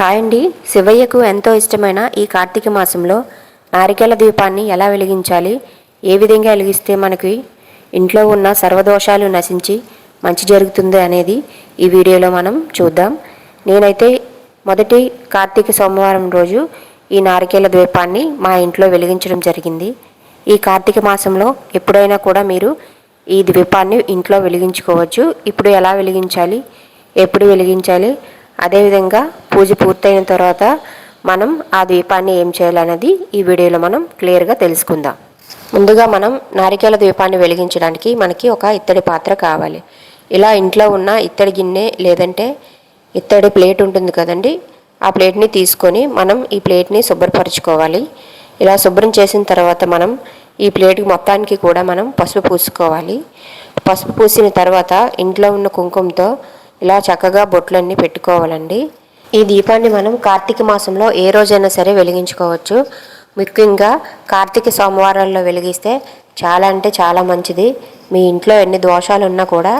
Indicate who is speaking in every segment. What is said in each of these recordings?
Speaker 1: Hi అండి. శివయ్యకు ఎంతో ఇష్టమైన ఈ కార్తీక మాసంలో నారికేల దీపాన్ని ఎలా వెలిగించాలి? ఏ విధంగా వెలిగిస్తే మనకి ఇంట్లో ఉన్న సర్వదోషాలు నశించి మంచి జరుగుతుంది అనేది ఈ వీడియోలో మనం చూద్దాం. నేనైతే మొదటి కార్తీక సోమవారం రోజు ఈ నారికేల ద్వీపాన్ని మా ఇంట్లో వెలిగించడం జరిగింది. ఈ కార్తీక మాసంలో ఎప్పుడైనా కూడా మీరు ఈ ద్వీపాన్ని ఇంట్లో వెలిగించుకోవచ్చు. ఇప్పుడు ఎలా వెలిగించాలి? ఎప్పుడు వెలిగించాలి? అదేవిధంగా పూజ పూర్తయిన తర్వాత మనం ఆ దీపాన్ని ఏం చేయాలనేది ఈ వీడియోలో మనం క్లియర్గా తెలుసుకుందాం. ముందుగా మనం నారికేల దీపాన్ని వెలిగించడానికి మనకి ఒక ఇత్తడి పాత్ర కావాలి. ఇలా ఇంట్లో ఉన్న ఇత్తడి గిన్నె లేదంటే ఇత్తడి ప్లేట్ ఉంటుంది కదండి ఆ ప్లేట్ని తీసుకొని మనం ఈ ప్లేట్ని శుభ్రపరచుకోవాలి. ఇలా శుభ్రం చేసిన తర్వాత మనం ఈ ప్లేట్ మొత్తానికి కూడా మనం పసుపు పూసుకోవాలి. పసుపు పూసిన తర్వాత ఇంట్లో ఉన్న కుంకుమతో ఇలా చక్కగా బొట్లన్నీ పెట్టుకోవాలండి. ఈ దీపాన్ని మనం కార్తీక మాసంలో ఏ రోజైనా సరే వెలిగించుకోవచ్చు. ముఖ్యంగా కార్తీక సోమవారాల్లో వెలిగిస్తే చాలా అంటే చాలా మంచిది. మీ ఇంట్లో ఎన్ని దోషాలు ఉన్నా కూడా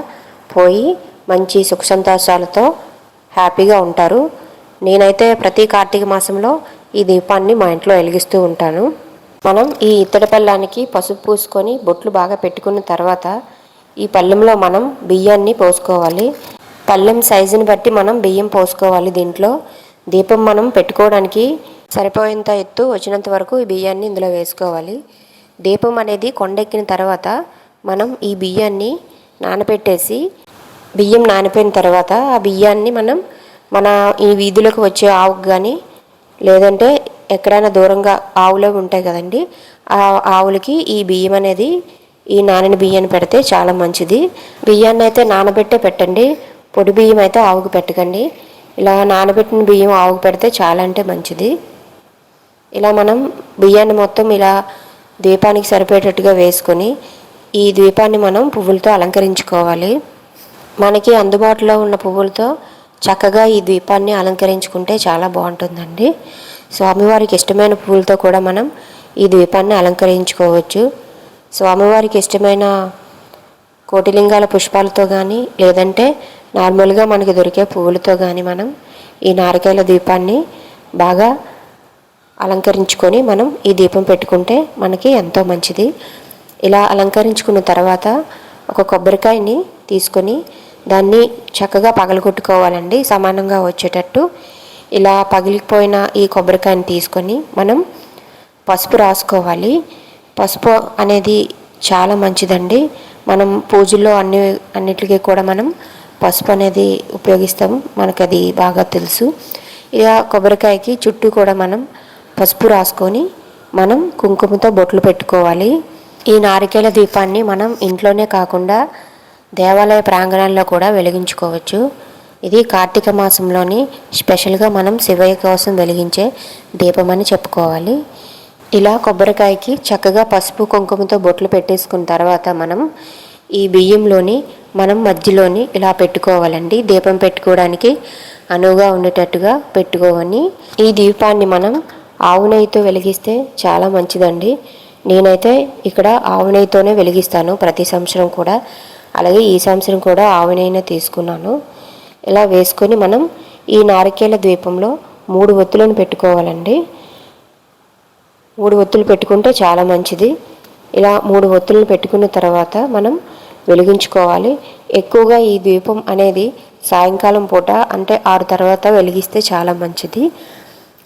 Speaker 1: పోయి మంచి సుఖ సంతోషాలతో హ్యాపీగా ఉంటారు. నేనైతే ప్రతి కార్తీక మాసంలో ఈ దీపాన్ని మా ఇంట్లో వెలిగిస్తూ ఉంటాను. మనం ఈ ఇత్తడి పళ్ళానికి పసుపు పూసుకొని బొట్లు బాగా పెట్టుకున్న తర్వాత ఈ పళ్ళెంలో మనం బియ్యాన్ని పోసుకోవాలి. పళ్ళెం సైజుని బట్టి మనం బియ్యం పోసుకోవాలి దీంట్లో. దీపం మనం పెట్టుకోవడానికి సరిపోయేంత ఎత్తు వచ్చినంత వరకు ఈ బియ్యాన్ని ఇందులో వేసుకోవాలి. దీపం అనేది కొండెక్కిన తర్వాత మనం ఈ బియ్యాన్ని నానబెట్టేసి బియ్యం నానిపోయిన తర్వాత ఆ బియ్యాన్ని మనం మన ఈ వీధులకు వచ్చే ఆవుకు కానీ లేదంటే ఎక్కడైనా దూరంగా ఆవులు ఉంటాయి కదండి ఆ ఆవులకి ఈ బియ్యం అనేది ఈ నానని బియ్యాన్ని పెడితే చాలా మంచిది. బియ్యాన్ని అయితే నానబెట్టే పెట్టండి. పొడి బియ్యం అయితే ఆవుకు పెట్టకండి. ఇలా నానబెట్టిన బియ్యం ఆవుకు పెడితే చాలా అంటే మంచిది. ఇలా మనం బియ్యాన్ని మొత్తం ఇలా ద్వీపానికి సరిపోయేటట్టుగా వేసుకొని ఈ ద్వీపాన్ని మనం పువ్వులతో అలంకరించుకోవాలి. మనకి అందుబాటులో ఉన్న పువ్వులతో చక్కగా ఈ ద్వీపాన్ని అలంకరించుకుంటే చాలా బాగుంటుందండి. స్వామివారికి ఇష్టమైన పువ్వులతో కూడా మనం ఈ ద్వీపాన్ని అలంకరించుకోవచ్చు. స్వామివారికి ఇష్టమైన కోటిలింగాల పుష్పాలతో కానీ లేదంటే నార్మల్గా మనకి దొరికే పువ్వులతో కానీ మనం ఈ నారికాయల దీపాన్ని బాగా అలంకరించుకొని మనం ఈ దీపం పెట్టుకుంటే మనకి ఎంతో మంచిది. ఇలా అలంకరించుకున్న తర్వాత ఒక కొబ్బరికాయని తీసుకొని దాన్ని చక్కగా పగలగొట్టుకోవాలండి సమానంగా వచ్చేటట్టు. ఇలా పగిలిపోయిన ఈ కొబ్బరికాయని తీసుకొని మనం పసుపు రాసుకోవాలి. పసుపు అనేది చాలా మంచిదండి. మనం పూజల్లో అన్ని అన్నిటికీ కూడా మనం పసుపు అనేది ఉపయోగిస్తాం మనకు అది బాగా తెలుసు. ఇక కొబ్బరికాయకి చుట్టూ కూడా మనం పసుపు రాసుకొని మనం కుంకుమతో బొట్లు పెట్టుకోవాలి. ఈ నారికేల దీపాన్ని మనం ఇంట్లోనే కాకుండా దేవాలయ ప్రాంగణాల్లో కూడా వెలిగించుకోవచ్చు. ఇది కార్తీక మాసంలోని స్పెషల్గా మనం శివయ్య కోసం వెలిగించే దీపం అని చెప్పుకోవాలి. ఇలా కొబ్బరికాయకి చక్కగా పసుపు కుంకుమతో బొట్లు పెట్టేసుకున్న తర్వాత మనం ఈ బియ్యంలోని మనం మధ్యలోని ఇలా పెట్టుకోవాలండి. దీపం పెట్టుకోవడానికి అనువుగా ఉండేటట్టుగా పెట్టుకోవని ఈ దీపాన్ని మనం ఆవు నెయ్యితో వెలిగిస్తే చాలా మంచిదండి. నేనైతే ఇక్కడ ఆవు నెయ్యితోనే వెలిగిస్తాను ప్రతి సంవత్సరం కూడా. అలాగే ఈ సంవత్సరం కూడా ఆవు నెయ్యినే తీసుకున్నాను. ఇలా వేసుకొని మనం ఈ నారికేల ద్వీపంలో మూడు ఒత్తులను పెట్టుకోవాలండి. మూడు ఒత్తులు పెట్టుకుంటే చాలా మంచిది. ఇలా మూడు ఒత్తులను పెట్టుకున్న తర్వాత మనం వెలిగించుకోవాలి. ఎక్కువగా ఈ ద్వీపం అనేది సాయంకాలం పూట అంటే ఆరు తర్వాత వెలిగిస్తే చాలా మంచిది.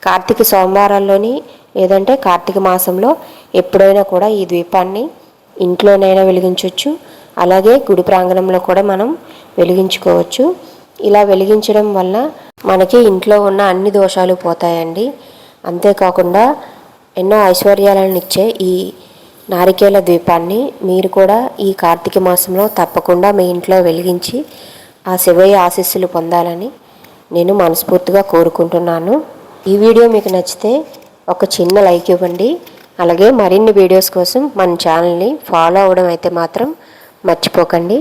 Speaker 1: కార్తీక సోమవారాల్లోని లేదంటే కార్తీక మాసంలో ఎప్పుడైనా కూడా ఈ ద్వీపాన్ని ఇంట్లోనైనా వెలిగించవచ్చు అలాగే గుడి ప్రాంగణంలో కూడా మనం వెలిగించుకోవచ్చు. ఇలా వెలిగించడం వల్ల మనకి ఇంట్లో ఉన్న అన్ని దోషాలు పోతాయండి. అంతేకాకుండా ఎన్నో ఐశ్వర్యాలను ఇచ్చే ఈ నారికేల ద్వీపాన్ని మీరు కూడా ఈ కార్తీక మాసంలో తప్పకుండా మీ ఇంట్లో వెలిగించి ఆ శివయ్య ఆశీస్సులు పొందాలని నేను మనస్ఫూర్తిగా కోరుకుంటున్నాను. ఈ వీడియో మీకు నచ్చితే ఒక చిన్న లైక్ ఇవ్వండి. అలాగే మరిన్ని వీడియోస్ కోసం మన ఛానల్ని ఫాలో అవ్వడం అయితే మాత్రం మర్చిపోకండి.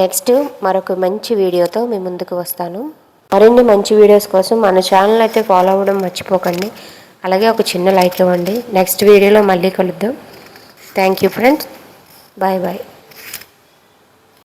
Speaker 1: నెక్స్ట్ మరొక మంచి వీడియోతో మీ ముందుకు వస్తాను. మరిన్ని మంచి వీడియోస్ కోసం మన ఛానల్ అయితే ఫాలో అవ్వడం మర్చిపోకండి. అలాగే ఒక చిన్న లైక్ ఇవ్వండి. నెక్స్ట్ వీడియోలో మళ్ళీ కలుద్దాం. Thank you, friend. Bye-bye.